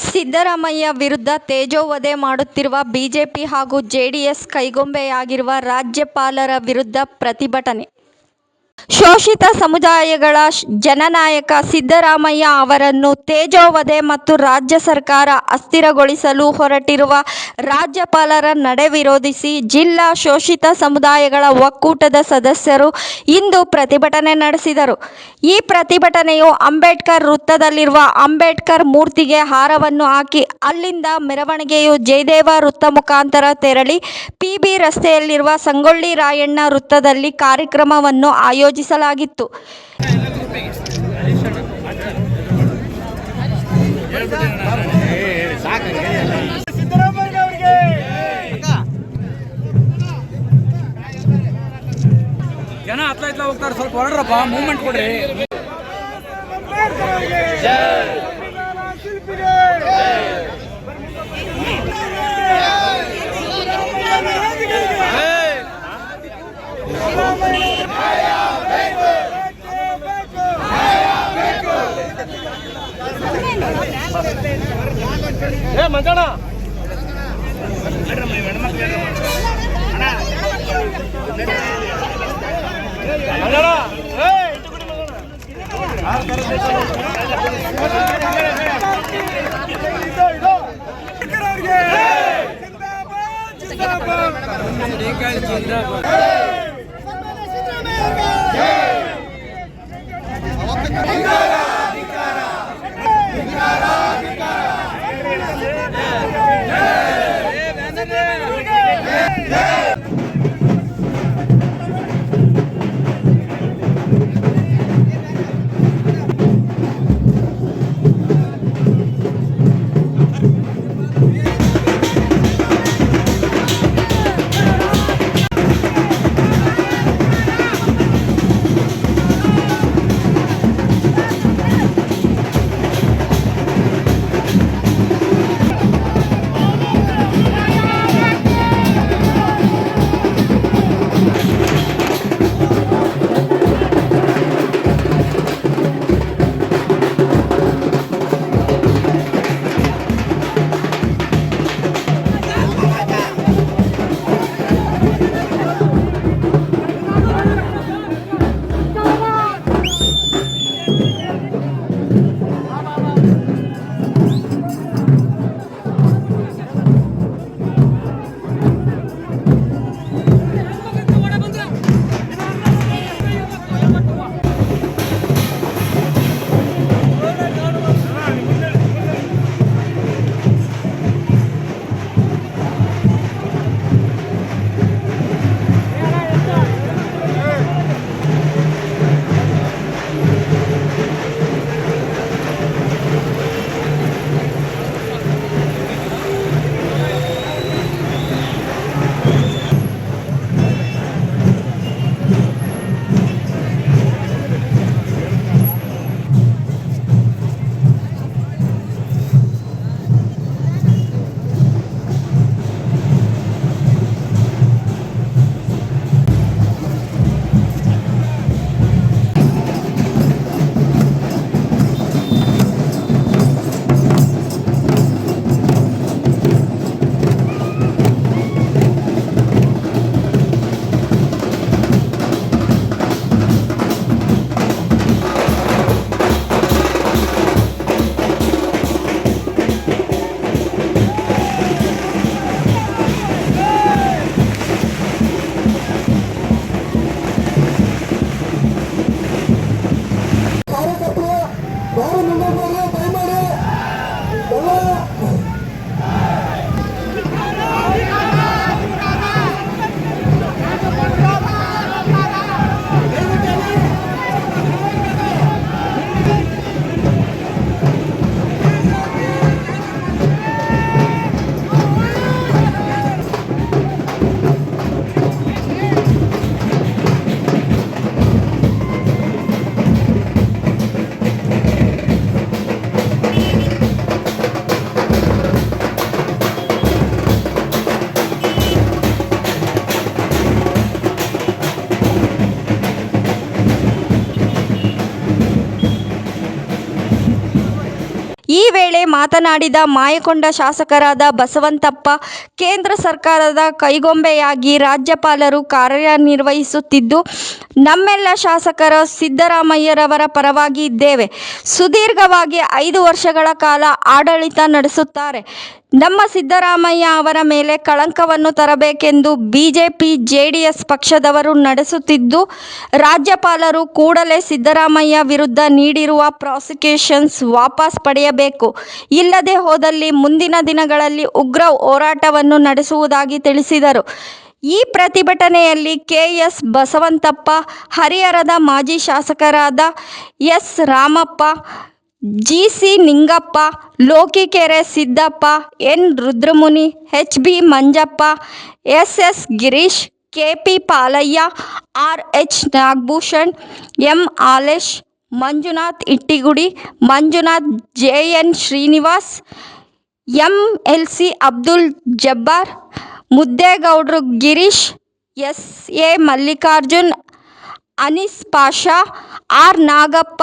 ಸಿದ್ದರಾಮಯ್ಯ ವಿರುದ್ಧ ತೇಜೋವಧೆ ಮಾಡುತ್ತಿರುವ ಬಿಜೆಪಿ ಹಾಗೂ ಜೆಡಿಎಸ್ ಕೈಗೊಂಬೆಯಾಗಿರುವ ರಾಜ್ಯಪಾಲರ ವಿರುದ್ಧ ಪ್ರತಿಭಟನೆ. ಶೋಷಿತ ಸಮುದಾಯಗಳ ಜನನಾಯಕ ಸಿದ್ದರಾಮಯ್ಯ ಅವರನ್ನು ತೇಜೋವಧೆ ಮತ್ತು ರಾಜ್ಯ ಸರ್ಕಾರ ಅಸ್ಥಿರಗೊಳಿಸಲು ಹೊರಟಿರುವ ರಾಜ್ಯಪಾಲರ ನಡೆ ವಿರೋಧಿಸಿ ಜಿಲ್ಲಾ ಶೋಷಿತ ಸಮುದಾಯಗಳ ಒಕ್ಕೂಟದ ಸದಸ್ಯರು ಇಂದು ಪ್ರತಿಭಟನೆ ನಡೆಸಿದರು. ಈ ಪ್ರತಿಭಟನೆಯು ಅಂಬೇಡ್ಕರ್ ವೃತ್ತದಲ್ಲಿರುವ ಅಂಬೇಡ್ಕರ್ ಮೂರ್ತಿಗೆ ಹಾರವನ್ನು ಹಾಕಿ ಅಲ್ಲಿಂದ ಮೆರವಣಿಗೆಯು ಜಯದೇವ ವೃತ್ತ ಮುಖಾಂತರ ತೆರಳಿ, ಪಿಬಿ ರಸ್ತೆಯಲ್ಲಿರುವ ಸಂಗೊಳ್ಳಿ ರಾಯಣ್ಣ ವೃತ್ತದಲ್ಲಿ ಕಾರ್ಯಕ್ರಮವನ್ನು ಆಯೋಜಿಸಲಾಗಿತ್ತು ಸಿದ್ದರಾಮಯ್ಯನವರಿಗೆ ಜನ ಹತ್ಲ ಹೋಗ್ತಾರೆ ಸ್ವಲ್ಪ ಹೊರಡ್ರಪ್ಪ ಮೂವ್ಮೆಂಟ್ ಕೊಡ್ರಿ. ಮಂಜಣ್ಣ. ಮಂಜಣ್ಣ. Yeah. ಈ ವೇಳೆ ಮಾತನಾಡಿದ ಮಾಯಕೊಂಡ ಶಾಸಕರಾದ ಬಸವಂತಪ್ಪ, ಕೇಂದ್ರ ಸರ್ಕಾರದ ಕೈಗೊಂಬೆಯಾಗಿ ರಾಜ್ಯಪಾಲರು ಕಾರ್ಯನಿರ್ವಹಿಸುತ್ತಿದ್ದು, ನಮ್ಮೆಲ್ಲ ಶಾಸಕರ ಸಿದ್ದರಾಮಯ್ಯರವರ ಪರವಾಗಿ ಇದ್ದೇವೆ. ಸುದೀರ್ಘವಾಗಿ ಐದು ವರ್ಷಗಳ ಕಾಲ ಆಡಳಿತ ನಡೆಸುತ್ತಾರೆ. ನಮ್ಮ ಸಿದ್ದರಾಮಯ್ಯ ಅವರ ಮೇಲೆ ಕಳಂಕವನ್ನು ತರಬೇಕೆಂದು ಬಿಜೆಪಿ ಜೆಡಿಎಸ್ ಪಕ್ಷದವರು ನಡೆಸುತ್ತಿದ್ದು, ರಾಜ್ಯಪಾಲರು ಕೂಡಲೇ ಸಿದ್ದರಾಮಯ್ಯ ವಿರುದ್ಧ ನೀಡಿರುವ ಪ್ರಾಸಿಕ್ಯೂಷನ್ಸ್ ವಾಪಸ್ ಪಡೆಯಬೇಕು. ಇಲ್ಲದೆ ಹೋದಲ್ಲಿ ಮುಂದಿನ ದಿನಗಳಲ್ಲಿ ಉಗ್ರ ಹೋರಾಟವನ್ನು ನಡೆಸುವುದಾಗಿ ತಿಳಿಸಿದರು. ಈ ಪ್ರತಿಭಟನೆಯಲ್ಲಿ ಕೆಎಸ್ ಬಸವಂತಪ್ಪ, ಹರಿಹರದ ಮಾಜಿ ಶಾಸಕರಾದ S. Ramappa G C Ningappa, Lokikere Siddappa, N. Rudramuni, H. B. Manjappa, S. S. Girish, K. P. Palayya, R. H. Nagabhushan, M. Alesh Manjunath Ittigudi, Manjunath J. N. Srinivas, M. L. C. Abdul Jabbar, ಮುದ್ದೇಗೌಡರು Girish, S. A. Mallikarjun, Anees Pasha, R. Nagappa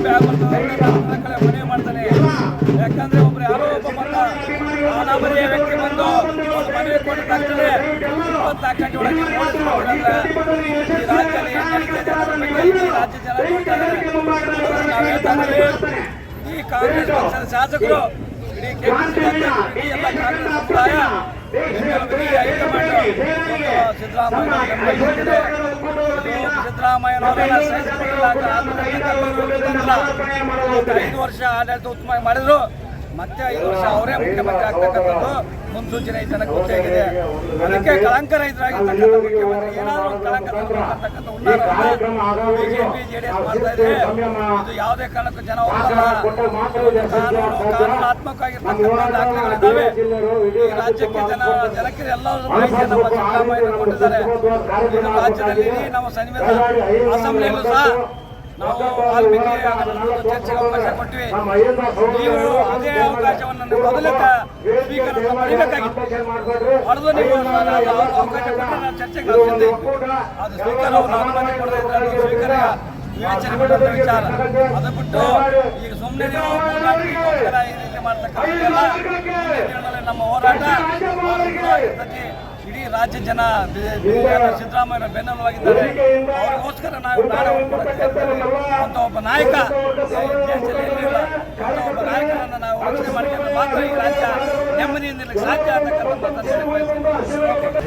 ಮನವಿ ಮಾಡ್ತಾನೆ. ಯಾಕಂದ್ರೆ ಒಬ್ರು ಯಾರೋ ಒಬ್ಬ ಬಂದ ಅನಾಮಧೇಯ ವ್ಯಕ್ತಿ ಬಂದು ಮನವಿ ಕೊಟ್ಟ ತಕ್ಷಣ ಇಪ್ಪತ್ನಾಲ್ಕು ಗಂಟೆ ಒಳಗೆ ಈ ರಾಜ್ಯದಲ್ಲಿ ರಾಜ್ಯ ಜನ ಈ ಕಾಂಗ್ರೆಸ್ ಪಕ್ಷದ ಶಾಸಕರು ಇಡೀ ಎಲ್ಲ ಕಾಂಗ್ರೆಸ್ ಬೆಂಗಳೂರಿಗೆ ಹೈಕಮಾಂಡ್ ಸಿದ್ದರಾಮಯ್ಯನವರನ್ನ ಸಹಿಸಿಕೊಳ್ಳಲಾಗ ಐದು ವರ್ಷ ಆಡಳಿತ ಉತ್ತಮ ಮಾಡಿದ್ರು ಮತ್ತೆ ಐದು ವರ್ಷ ಅವರೇ ಮುಖ್ಯಮಂತ್ರಿ ಆಗ್ತಕ್ಕಂಥದ್ದು ಮುನ್ಸೂಚನೆ ಜನಕ್ಕೆ ಗೊತ್ತಾಗಿದೆ ಅದಕ್ಕೆ ಕಳಂಕ ರೈತರಾಗಿರ್ತಕ್ಕಂಥ ಮುಖ್ಯಮಂತ್ರಿ ಏನಾದರೂ ಒಂದು ಕಳಂಕ ಬಿಜೆಪಿ ಜೆ ಬಿಜೆಪಿ ಎಸ್ ಮಾಡ್ತಾ ಇದೆ ಇದು ಯಾವುದೇ ಕಾರಣಕ್ಕೂ ಜನ ಒಪ್ಪಲ್ಲ ಕಾನೂನು ಕಾನೂನಾತ್ಮಕವಾಗಿರ್ತಕ್ಕಂಥ ದಾಖಲೆಗಳಿದ್ದಾವೆ ಈ ರಾಜ್ಯಕ್ಕೆ ಜನ ಜನಕ್ಕೆ ಎಲ್ಲರೂ ಮಾಹಿತಿ ನಮ್ಮ ಸಿದ್ದರಾಮಯ್ಯ ಕೊಟ್ಟಿದ್ದಾರೆ. ಇದು ರಾಜ್ಯದಲ್ಲಿ ನಮ್ಮ ಸನ್ನಿವೇಶ ಅಸೆಂಬ್ಲಿಯಲ್ಲೂ ಸಹ ನಾವು ವಾಲ್ಮೀಕಿ ಚರ್ಚೆಗೆ ಅವಕಾಶ ಕೊಟ್ವಿ. ನೀವು ಅದೇ ಅವಕಾಶವನ್ನು ಮೊದಲೇ ಹತ್ರ ಪಡಿಬೇಕಾಗಿತ್ತು ಹೊಡೆದು ನೀವು ಅವಕಾಶ ಕೊಟ್ಟರೆ ನಾವು ಚರ್ಚೆಗೆ ಇದ್ವಿ. ಅದು ಸ್ಪೀಕರ್ ಅವರು ಅನುಮತಿ ಕೊಡದೇ ವಿಚಾರ. ಅದು ಬಿಟ್ಟು ಈಗ ಸುಮ್ಮನೆ ನೀವು ಮುಂದಿನ ನಮ್ಮ ಹೋರಾಟ. ಇರ್ತೈತಿ. ರಾಜ್ಯ ಜನ ಸಿದ್ದರಾಮಯ್ಯ ಬೆನ್ನೆಲುವಾಗಿದ್ದಾರೆ ಅವರಿಗೋಸ್ಕರ ನಾವು ನಾಳೆ ಅಂತ ಒಬ್ಬ ನಾಯಕ ಒಬ್ಬ ನಾಯಕನನ್ನು ನಾವು ರಕ್ಷಣೆ ಮಾಡಿಕೊಂಡು ಮಾತ್ರ ಈ ರಾಜ್ಯ ನೆಮ್ಮದಿಯಿಂದ ಸಾಧ್ಯ ಅಂತಕ್ಕಂಥ ಮಾತನ್ನು ಹೇಳಕ್ ಬಯಸ್ತೀನಿ.